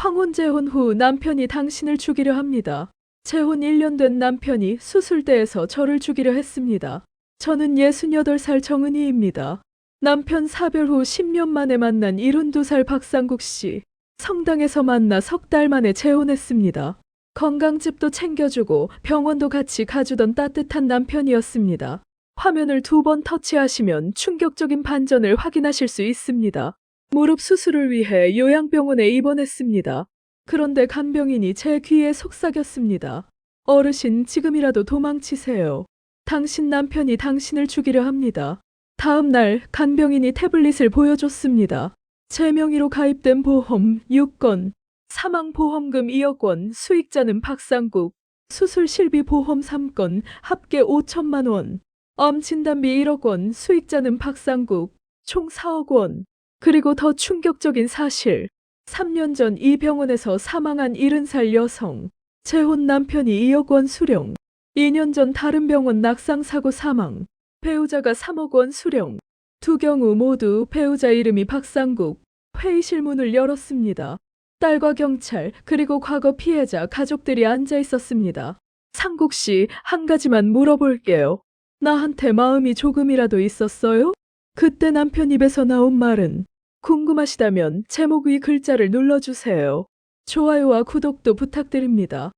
황혼 재혼 후 남편이 당신을 죽이려 합니다. 재혼 1년 된 남편이 수술대에서 저를 죽이려 했습니다. 저는 68살 정은희입니다. 남편 사별 후 10년 만에 만난 72살 박상국 씨. 성당에서 만나 석 달 만에 재혼했습니다. 건강집도 챙겨주고 병원도 같이 가주던 따뜻한 남편이었습니다. 화면을 두 번 터치하시면 충격적인 반전을 확인하실 수 있습니다. 무릎 수술을 위해 요양병원에 입원했습니다. 그런데 간병인이 제 귀에 속삭였습니다. 어르신, 지금이라도 도망치세요. 당신 남편이 당신을 죽이려 합니다. 다음 날 간병인이 태블릿을 보여줬습니다. 제 명의로 가입된 보험 6건, 사망보험금 2억 원, 수익자는 박상국, 수술 실비 보험 3건, 합계 5천만 원, 암 진단비 1억 원, 수익자는 박상국, 총 4억 원. 그리고 더 충격적인 사실. 3년 전 이 병원에서 사망한 70살 여성. 재혼 남편이 2억 원 수령. 2년 전 다른 병원 낙상사고 사망. 배우자가 3억 원 수령. 두 경우 모두 배우자 이름이 박상국. 회의실 문을 열었습니다. 딸과 경찰, 그리고 과거 피해자 가족들이 앉아 있었습니다. 상국 씨, 한 가지만 물어볼게요. 나한테 마음이 조금이라도 있었어요? 그때 남편 입에서 나온 말은 궁금하시다면 제목 위 글자를 눌러주세요. 좋아요와 구독도 부탁드립니다.